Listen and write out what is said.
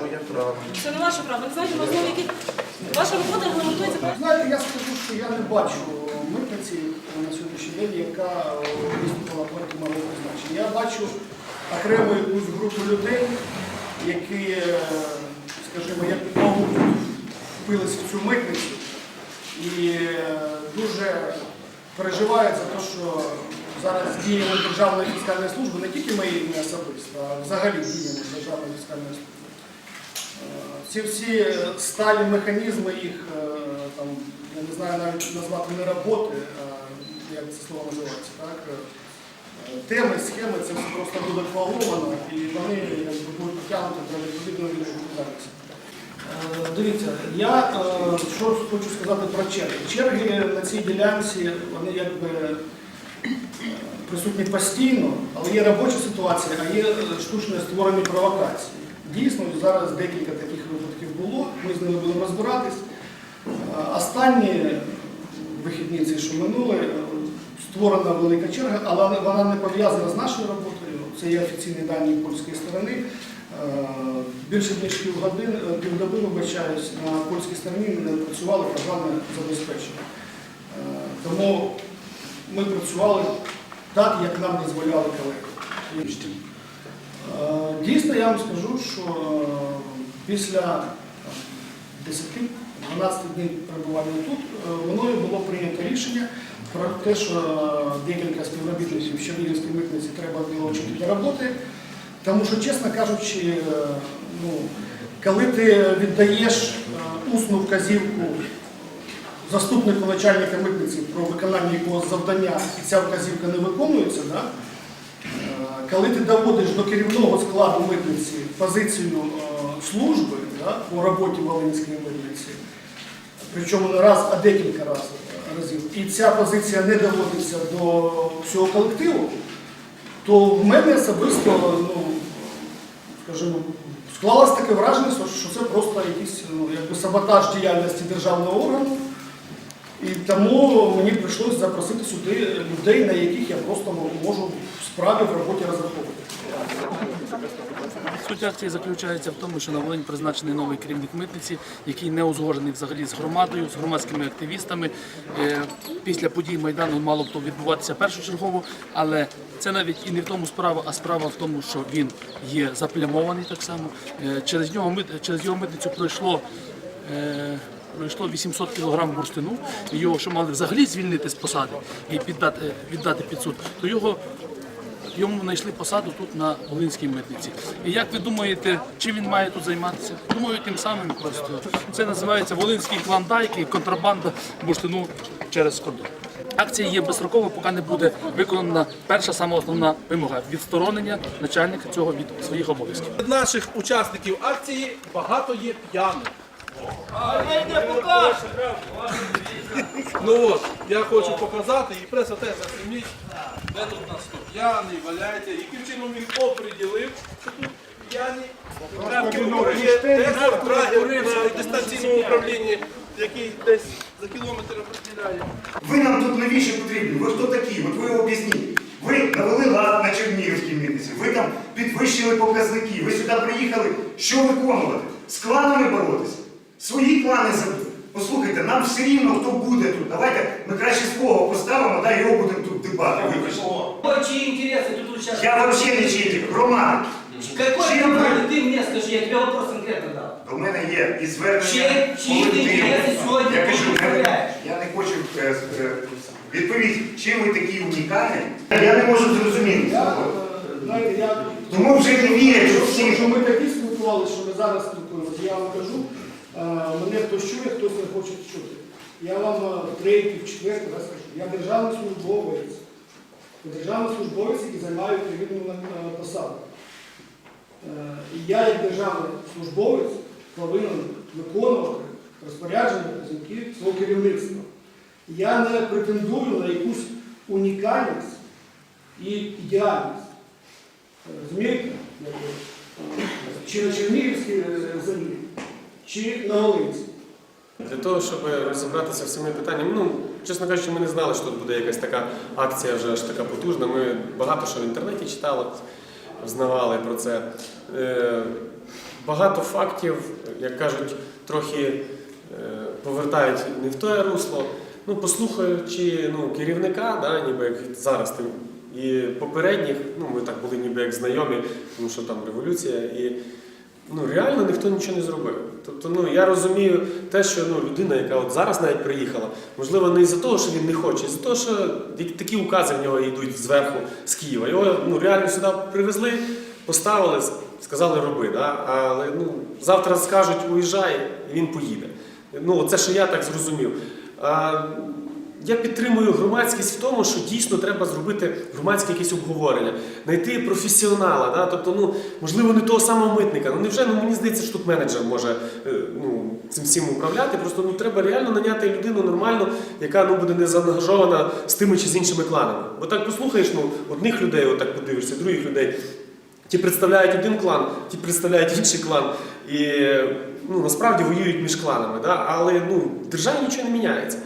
моє право. Це не ваше право. Ви знаєте, на основі яких ваша робота регламентується Знаєте, я скажу, що я не бачу митниці на сьогоднішній день, яка е, виступила проти мого призначення. Я бачу окрему якусь групу людей, які, е, скажімо, як павук впились в цю митницю і е, дуже переживають за те, що зараз діями Державної фіскальної служби, не тільки моєї особисто, а взагалі діями Державної фіскальної служби. Е, Ці всі сталі механізми їх, е, там, я не знаю навіть назвати не роботи, а як це слово називається, так? е, Теми, схеми, це все просто буде коагуловано і вони будуть притягнути до відповідної відповідальності. Е, Дивіться, я е, що хочу сказати про черги. Черги на цій ділянці, вони якби е, присутні постійно, але є робоча ситуація, а є е, штучно створені провокації. Дійсно, зараз декілька таких випадків було, ми з ними будемо розбиратись. Е, Останні вихідні, ці, що минули, е, створена велика черга, але вона не пов'язана з нашою роботою. Це є офіційні дані польської сторони. Більше ніж півгодини, півдоби, вибачаюсь, на польській стороні не працювали програмне забезпечення. Тому ми працювали так, як нам дозволяли колеги. Е, Дійсно, я вам скажу, що е, після 10-12 днів перебування тут е, мною було прийнято рішення про те, що декілька співробітників Чернігівської митниці треба долучити до роботи. Тому що, чесно кажучи, ну, коли ти віддаєш усну вказівку заступнику начальника митниці про виконання якогось завдання, і ця вказівка не виконується, да? Е, коли ти доводиш до керівного складу митниці позицію е, служби да, по роботі Волинської митниці, причому не раз, а декілька раз- разів, і ця позиція не доводиться до всього колективу, то в мене особисто, ну, скажімо, склалось таке враження, що це просто якийсь ну, якби саботаж діяльності державного органу. І тому мені прийшлося запросити сюди людей, на яких я просто можу в справі в роботі розраховувати. Суть акції заключається в тому, що на Волинь призначений новий керівник митниці, який не узгоджений взагалі з громадою, з громадськими активістами. Е, Після подій Майдану мало б то відбуватися першочергово, але це навіть і не в тому справа, а справа в тому, що він є заплямований так само. Е, Через нього через його митницю пройшло. Пройшло 800 кг бурштину, і його що мали взагалі звільнити з посади і піддати, віддати під суд, то його Йому знайшли посаду тут на Волинській митниці. І як ви думаєте, чим він має тут займатися? Думаю, тим самим просто. Це називається Волинський клондайк і контрабанда бурштину через кордон. Акція є безстрокова, поки не буде виконана перша сама основна вимога відсторонення начальника цього від своїх обов'язків. Наших учасників акції багато є п'яних. Ну от, я хочу показати, і преса теж засніміть, де тут у нас хто п'яний, валяється, яким чином він оприділив, що тут п'яні. Є драгер на дистанційному управлінні, який десь за кілометр оприділяє. Ви нам тут навіщо потрібні? Ви хто такі? От ви об'ясніть. Ви навели лад на Чернігівській митниці, ви там підвищили показники, ви сюди приїхали, що виконувати? З кланами боротися? Свої клани забити. Послухайте, нам все рівно, хто буде тут. Давайте ми краще свого поставимо, та його будемо тут дебати. Вибачте. Чьи интересы тут участвуют? Я взагалі не читик, громада. Какой Чьи команды? ви? Ты мне скажи, я тебе вопрос конкретно дал. До мене є і звернення Чиї- чиї ти колективу. інтереси сьогодні Я кажу, я, представляєш? я не хочу е, е, відповідь, чим ви такі унікальні. Я не можу зрозуміти. Я, е, знаєте, я Тому вже не вірять, що що, всі. що ми такі спілкувалися, що ми зараз спілкуємося. Я вам кажу, е, мене хтось чує, хтось не хоче чути. Я вам е, третій, четвертий раз кажу. Я державний службовець. Я державний службовець, який займає відповідну е, посаду. Е, І я, як державний службовець, повинен виконувати розпорядження вказівки свого керівництва. Я не претендую на якусь унікальність і ідеальність. Розумієте? Е, Чи на Чернігівській е, землі, чи на Волинській. Для того, щоб розібратися з цими питаннями, ну, чесно кажучи, ми не знали, що тут буде якась така акція вже аж така потужна. Ми багато що в інтернеті читали, взнавали про це. Е, багато фактів, як кажуть, трохи е, повертають не в те русло. Ну, послухаючи ну, керівника, да, ніби як зараз тим, і попередніх, ну ми так були ніби як знайомі, тому що там революція, і ну, реально ніхто нічого не зробив. Тобто, ну я розумію те, що ну, людина, яка от зараз навіть приїхала, можливо, не із-за того, що він не хоче, а із-за того, що такі укази в нього йдуть зверху з Києва. Його ну, реально сюди привезли, поставили, сказали роби. Да? Але ну, завтра скажуть уїжджай, і він поїде. Ну, це що я так зрозумів. А, я підтримую громадськість в тому, що дійсно треба зробити громадське якесь обговорення, знайти професіонала. Да? Тобто, ну, можливо, не того самого митника. Ну невже ну, мені здається, що тут менеджер може е, ну, цим всім управляти. Просто ну, треба реально наняти людину нормальну, яка ну, буде не заангажована з тими чи з іншими кланами. Бо так послухаєш, ну, одних людей, отак подивишся, других людей. Ті представляють один клан, ті представляють інший клан. І ну, насправді воюють між кланами. Да? Але ну, державі нічого не міняється.